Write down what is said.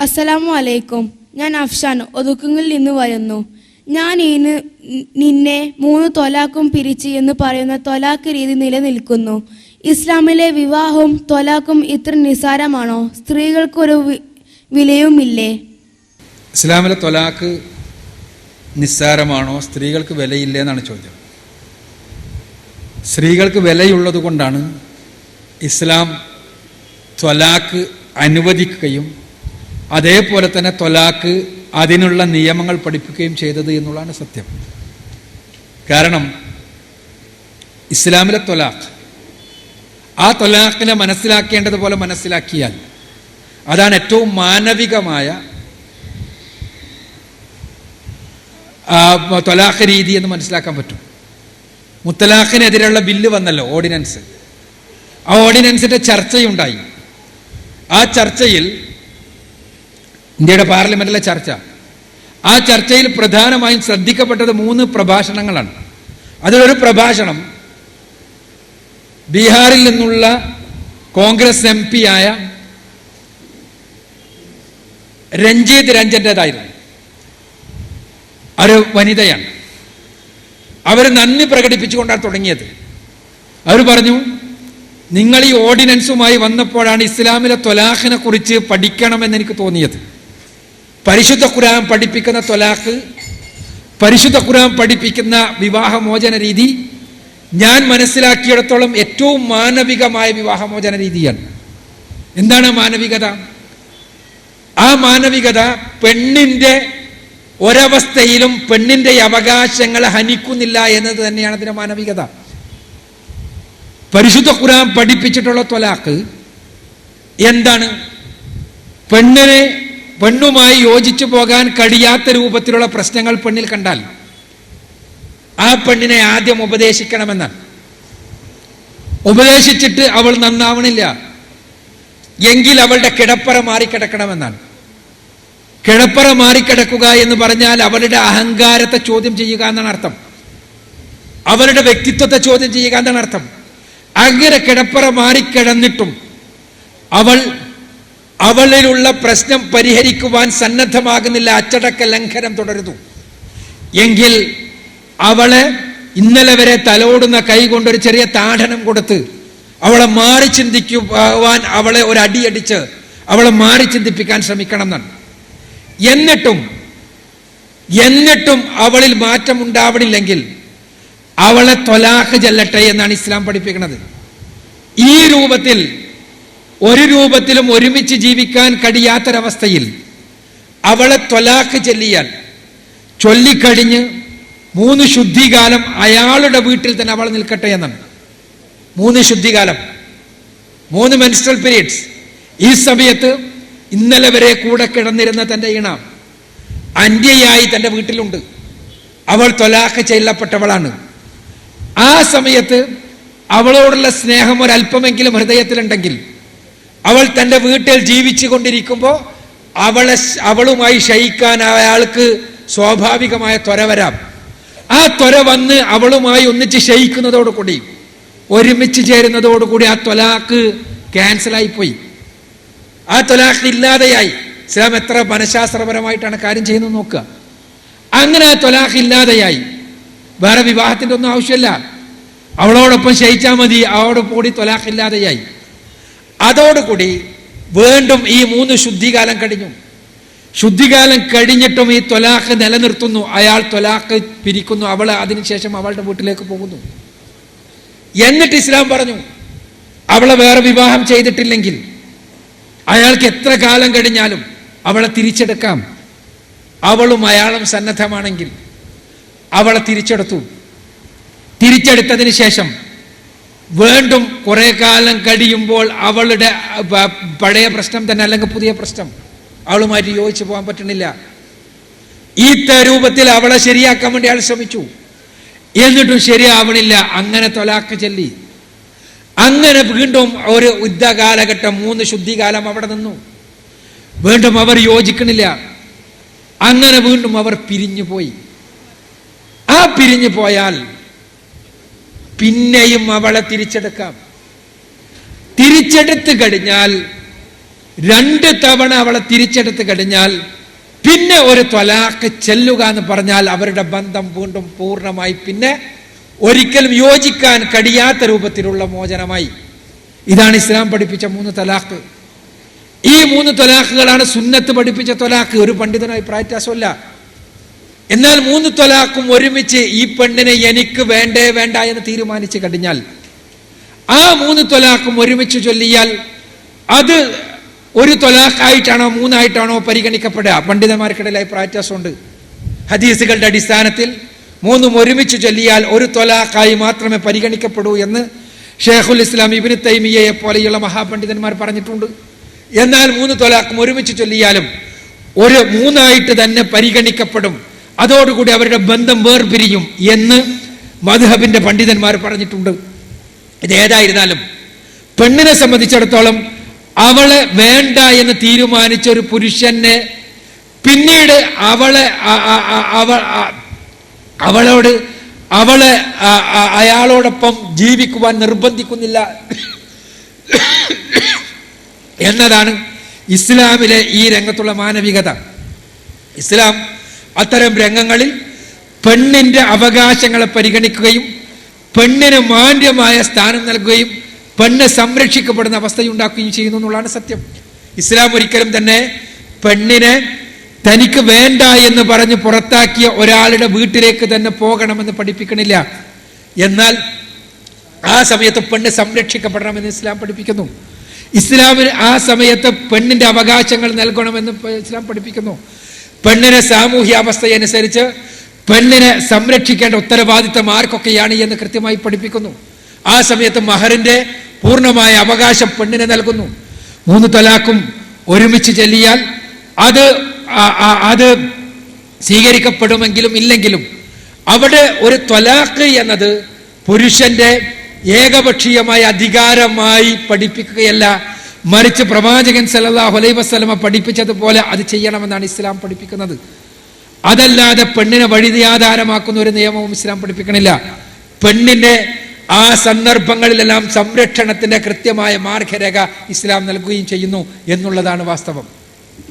അസ്സലാമു അലൈക്കും. ഞാൻ അഫ്ഷാൻ ഒതുക്കുങ്ങിൽ നിന്ന് വരുന്നു. ഞാൻ ഇന്ന് നിന്നെ മൂന്ന് തൊലാക്കും പിരിച്ച് എന്ന് പറയുന്ന തൊലാക്ക് രീതി നിലനിൽക്കുന്നു. ഇസ്ലാമിലെ വിവാഹവും തൊലാക്കും ഇത്ര നിസാരമാണോ? സ്ത്രീകൾക്കൊരു വിലയുമില്ലേ? ഇസ്ലാമിലെ തൊലാക്ക് നിസ്സാരമാണോ? സ്ത്രീകൾക്ക് വിലയില്ലേ എന്നാണ് ചോദ്യം. സ്ത്രീകൾക്ക് വിലയുള്ളത് കൊണ്ടാണ് ഇസ്ലാം ത്വലാക്ക് അനുവദിക്കുകയും അതേപോലെ തന്നെ തൊലാക്ക് അതിനുള്ള നിയമങ്ങൾ പഠിപ്പിക്കുകയും ചെയ്തത് എന്നുള്ളതാണ് സത്യം. കാരണം ഇസ്ലാമിലെ തൊലാഖ് ആ തൊലാഖിനെ മനസ്സിലാക്കേണ്ടതുപോലെ മനസ്സിലാക്കിയാൽ അതാണ് ഏറ്റവും മാനവികമായ തൊലാഖ് രീതി എന്ന് മനസ്സിലാക്കാൻ പറ്റും. മുത്തലാഖിനെതിരെയുള്ള ബില്ല് വന്നല്ലോ ഓർഡിനൻസ്. ആ ഓർഡിനൻസിന്റെ ചർച്ചയുണ്ടായി. ആ ചർച്ചയിൽ ഇന്ത്യയുടെ പാർലമെന്റിലെ ചർച്ച. ആ ചർച്ചയിൽ പ്രധാനമായും ശ്രദ്ധിക്കപ്പെട്ടത് മൂന്ന് പ്രഭാഷണങ്ങളാണ്. അതിലൊരു പ്രഭാഷണം ബീഹാറിൽ നിന്നുള്ള കോൺഗ്രസ് എം ആയ രഞ്ജിത് രഞ്ജന്റേതായിരുന്നു. ഒരു വനിതയാണ്. അവർ നന്ദി പ്രകടിപ്പിച്ചുകൊണ്ടാണ് തുടങ്ങിയത്. അവർ പറഞ്ഞു നിങ്ങൾ ഈ ഓർഡിനൻസുമായി വന്നപ്പോഴാണ് ഇസ്ലാമിലെ ത്വലാഖിനെ കുറിച്ച് പഠിക്കണമെന്ന് എനിക്ക് തോന്നിയത്. പരിശുദ്ധ ഖുർആൻ പഠിപ്പിക്കുന്ന ത്വലാഖ് പരിശുദ്ധ ഖുർആൻ പഠിപ്പിക്കുന്ന വിവാഹമോചന രീതി ഞാൻ മനസ്സിലാക്കിയിടത്തോളം ഏറ്റവും മാനവികമായ വിവാഹമോചന രീതിയാണ്. എന്താണ് മാനവികത? ആ മാനവികത പെണ്ണിന്റെ ഒരവസ്ഥയിലും പെണ്ണിന്റെ അവകാശങ്ങളെ ഹനിക്കുന്നില്ല എന്നത് തന്നെയാണ് അതിന്റെ മാനവികത. പരിശുദ്ധ ഖുർആൻ പഠിപ്പിച്ചിട്ടുള്ള തൊലാക്ക് എന്താണ്? പെണ്ണിനെ പെണ്ണുമായി യോജിച്ചു പോകാൻ കഴിയാത്ത രൂപത്തിലുള്ള പ്രശ്നങ്ങൾ പെണ്ണിൽ കണ്ടാൽ ആ പെണ്ണിനെ ആദ്യം ഉപദേശിക്കണമെന്ന്. ഉപദേശിച്ചിട്ട് അവൾ നന്നാവണില്ല. എങ്കിൽ അവളുടെ കിടപ്പറ മാറിക്കിടക്കണമെന്നാണ്. കിടപ്പറ മാറിക്കിടക്കുക എന്ന് പറഞ്ഞാൽ അവളുടെ അഹങ്കാരത്തെ ചോദ്യം ചെയ്യുക എന്നാണ് അർത്ഥം. അവളുടെ വ്യക്തിത്വത്തെ ചോദ്യം ചെയ്യുക എന്നാണ് അർത്ഥം. അങ്ങനെ കിടപ്പറ മാറിക്കിടന്നിട്ടും അവൾ അവളിലുള്ള പ്രശ്നം പരിഹരിക്കുവാൻ സന്നദ്ധമാകുന്നില്ല. അച്ചടക്ക ലംഘനം തുടരുന്നു. എങ്കിൽ അവളെ ഇന്നലെ വരെ തലോടുന്ന കൈ കൊണ്ടൊരു ചെറിയ താഠനം കൊടുത്ത് അവളെ മാറി ചിന്തിക്കുവാൻ അവളെ ഒരു അടിയടിച്ച് അവളെ മാറി ചിന്തിപ്പിക്കാൻ ശ്രമിക്കണം എന്നാണ്. എന്നിട്ടും എന്നിട്ടും അവളിൽ മാറ്റം ഉണ്ടാവണില്ലെങ്കിൽ അവളെ തൊലാഹ് ചെല്ലട്ടെ എന്നാണ് ഇസ്ലാം പഠിപ്പിക്കുന്നത്. ഈ രൂപത്തിൽ ഒരു രൂപത്തിലും ഒരുമിച്ച് ജീവിക്കാൻ കഴിയാത്തൊരവസ്ഥയിൽ അവളെ ത്വലാഖ് ചെല്ലിയാൽ ചൊല്ലിക്കഴിഞ്ഞ് മൂന്ന് ശുദ്ധികാലം അയാളുടെ വീട്ടിൽ തന്നെ അവൾ നിൽക്കട്ടെ എന്നാണ്. മൂന്ന് ശുദ്ധികാലം. മൂന്ന് മെൻസ്ട്രൽ പീരീഡ്സ് ഈ സമയത്ത് ഇന്നലെ വരെ കൂടെ കിടന്നിരുന്ന തന്റെ ഇണ അന്യയായി തന്റെ വീട്ടിലുണ്ട്. അവൾ തൊലാഖ് ചെല്ലപ്പെട്ടവളാണ്. ആ സമയത്ത് അവളോടുള്ള സ്നേഹം ഒരല്പമെങ്കിലും ഹൃദയത്തിലുണ്ടെങ്കിൽ അവൾ തന്റെ വീട്ടിൽ ജീവിച്ചു കൊണ്ടിരിക്കുമ്പോൾ അവളെ അവളുമായി ശയിക്കാൻ അയാൾക്ക് സ്വാഭാവികമായ ത്വര വരാം. ആ ത്വര വന്ന് അവളുമായി ഒന്നിച്ച് ശയിക്കുന്നതോടുകൂടി ഒരുമിച്ച് ചേരുന്നതോടുകൂടി ആ ത്വലാക്ക് ക്യാൻസലായി പോയി ആ ത്വലാഖ് ഇല്ലാതെയായി. ഇസ്ലാം എത്ര മനഃശാസ്ത്രപരമായിട്ടാണ് കാര്യം ചെയ്യുന്നത് നോക്കുക. അങ്ങനെ ആ ത്വലാഖ് ഇല്ലാതെയായി. വേറെ വിവാഹത്തിന്റെ ഒന്നും ആവശ്യമില്ല. അവളോടൊപ്പം ശയിച്ചാൽ മതി അവളോട് കൂടി ത്വലാഖ് ഇല്ലാതെയായി. അതോടുകൂടി വീണ്ടും ഈ മൂന്ന് ശുദ്ധികാലം കഴിഞ്ഞു. ശുദ്ധികാലം കഴിഞ്ഞിട്ടും ഈ തൊലാഖ് നിലനിർത്തുന്നു. അയാൾ തൊലാഖ് പിരിക്കുന്നു. അവൾ അതിനുശേഷം അവളുടെ വീട്ടിലേക്ക് പോകുന്നു. എന്നിട്ട് ഇസ്ലാം പറഞ്ഞു അവളെ വേറെ വിവാഹം ചെയ്തിട്ടില്ലെങ്കിൽ അയാൾക്ക് എത്ര കാലം കഴിഞ്ഞാലും അവളെ തിരിച്ചെടുക്കാം. അവളും അയാളും സന്നദ്ധമാണെങ്കിൽ അവളെ തിരിച്ചെടുത്തു. തിരിച്ചെടുത്തതിന് ശേഷം വീണ്ടും കുറെ കാലം കഴിയുമ്പോൾ അവളുടെ പഴയ പ്രശ്നം തന്നെ അല്ലെങ്കിൽ പുതിയ പ്രശ്നം. അവളുമായിട്ട് യോജിച്ചു പോകാൻ പറ്റുന്നില്ല ഈ രൂപത്തിൽ അവളെ ശരിയാക്കാൻ വേണ്ടി അയാൾ ശ്രമിച്ചു. എന്നിട്ടും ശരിയാവണില്ല. അങ്ങനെ തൊലാക്ക് ചൊല്ലി. അങ്ങനെ വീണ്ടും ഒരു യുദ്ധ കാലഘട്ടം മൂന്ന് ശുദ്ധികാലം അവിടെ നിന്നു. വീണ്ടും അവർ യോജിക്കണില്ല. അങ്ങനെ വീണ്ടും അവർ പിരിഞ്ഞു പോയി ആ പിരിഞ്ഞു പോയാൽ പിന്നെയും അവളെ തിരിച്ചെടുക്കാം. തിരിച്ചെടുത്തു കഴിഞ്ഞാൽ രണ്ട് തവണ അവളെ തിരിച്ചെടുത്ത് കഴിഞ്ഞാൽ പിന്നെ ഒരു ത്വലാക്ക് ചെല്ലുക എന്ന് പറഞ്ഞാൽ അവരുടെ ബന്ധം വീണ്ടും പൂർണമായി. പിന്നെ ഒരിക്കലും യോജിക്കാൻ കഴിയാത്ത രൂപത്തിലുള്ള മോചനമായി. ഇതാണ് ഇസ്ലാം പഠിപ്പിച്ച മൂന്ന് തലാഖ് ഈ മൂന്ന് തൊലാഖുകളാണ് സുന്നത്ത് പഠിപ്പിച്ച തൊലാഖ് ഒരു പണ്ഡിതനായി പ്രായത്യാസമല്ല എന്നാൽ മൂന്ന് തൊലാക്കും ഒരുമിച്ച് ഈ പെണ്ണിനെ എനിക്ക് വേണ്ടേ വേണ്ട എന്ന് തീരുമാനിച്ചു കഴിഞ്ഞാൽ ആ മൂന്ന് തൊലാക്കും ഒരുമിച്ച് ചൊല്ലിയാൽ അത് ഒരു തൊലാക്കായിട്ടാണോ മൂന്നായിട്ടാണോ പരിഗണിക്കപ്പെടുക? പണ്ഡിതന്മാർക്കിടയിൽ അഭിപ്രായ വ്യത്യാസമുണ്ട്. ഹദീസുകളുടെ അടിസ്ഥാനത്തിൽ മൂന്നും ഒരുമിച്ച് ചൊല്ലിയാൽ ഒരു തൊലാക്കായി മാത്രമേ പരിഗണിക്കപ്പെടൂ എന്ന് ഷേഖുൽ ഇസ്ലാം ഇബിന് തൈമിയയെ പോലെയുള്ള മഹാപണ്ഡിതന്മാർ പറഞ്ഞിട്ടുണ്ട്. എന്നാൽ മൂന്ന് തൊലാക്കും ഒരുമിച്ച് ചൊല്ലിയാലും ഒരു മൂന്നായിട്ട് തന്നെ പരിഗണിക്കപ്പെടും. അതോടുകൂടി അവരുടെ ബന്ധം വേർപിരിയും എന്ന് മധുഹബിന്റെ പണ്ഡിതന്മാർ പറഞ്ഞിട്ടുണ്ട്. ഇത് ഏതായിരുന്നാലും പെണ്ണിനെ സംബന്ധിച്ചിടത്തോളം അവളെ വേണ്ട എന്ന് തീരുമാനിച്ച ഒരു പുരുഷനെ പിന്നീട് അവളെ അവളോട് അവളെ അയാളോടൊപ്പം ജീവിക്കുവാൻ നിർബന്ധിക്കുന്നില്ല. എന്നതാണ് ഇസ്ലാമിലെ ഈ രംഗത്തുള്ള മാനവികത. ഇസ്ലാം അത്തരം രംഗങ്ങളിൽ പെണ്ണിന്റെ അവകാശങ്ങളെ പരിഗണിക്കുകയും പെണ്ണിന് മാന്യമായ സ്ഥാനം നൽകുകയും പെണ്ണ് സംരക്ഷിക്കപ്പെടുന്ന അവസ്ഥയുണ്ടാക്കുകയും ചെയ്യുന്നു എന്നുള്ളതാണ് സത്യം. ഇസ്ലാം ഒരിക്കലും തന്നെ പെണ്ണിനെ തനിക്ക് വേണ്ട എന്ന് പറഞ്ഞ് പുറത്താക്കിയ ഒരാളുടെ വീട്ടിലേക്ക് തന്നെ പോകണമെന്ന് പഠിപ്പിക്കണില്ല. എന്നാൽ ആ സമയത്ത് പെണ്ണ് സംരക്ഷിക്കപ്പെടണമെന്ന് ഇസ്ലാം പഠിപ്പിക്കുന്നു. ഇസ്ലാമിന് ആ സമയത്ത് പെണ്ണിന്റെ അവകാശങ്ങൾ നൽകണമെന്ന് ഇസ്ലാം പഠിപ്പിക്കുന്നു. പെണ്ണിനെ അവസ്ഥയനുസരിച്ച് പെണ്ണിനെ സംരക്ഷിക്കേണ്ട ഉത്തരവാദിത്തം ആർക്കൊക്കെയാണ് എന്ന് കൃത്യമായി പഠിപ്പിക്കുന്നു. ആ സമയത്ത് മഹറിന്റെ പൂർണമായ അവകാശം പെണ്ണിനെ നൽകുന്നു. മൂന്ന് തലാക്കും ഒരുമിച്ച് ചെല്ലിയാൽ അത് അത് സ്വീകരിക്കപ്പെടുമെങ്കിലും ഇല്ലെങ്കിലും അവിടെ ഒരു ത്വലാഖ് എന്നത് പുരുഷന്റെ ഏകപക്ഷീയമായ അധികാരമായി പഠിപ്പിക്കുകയല്ല മറിച്ച് പ്രവാചകൻ സല്ലല്ലാഹു അലൈഹി വസല്ലമ പഠിപ്പിച്ചതുപോലെ അത് ചെയ്യണമെന്നാണ് ഇസ്ലാം പഠിപ്പിക്കുന്നത്. അതല്ലാതെ പെണ്ണിനെ വഴിതിയാധാരമാക്കുന്ന ഒരു നിയമവും ഇസ്ലാം പഠിപ്പിക്കണില്ല. പെണ്ണിന്റെ ആ സന്ദർഭങ്ങളിലെല്ലാം സംരക്ഷണത്തിന്റെ കൃത്യമായ മാർഗരേഖ ഇസ്ലാം നൽകുകയും ചെയ്യുന്നു എന്നുള്ളതാണ് വാസ്തവം.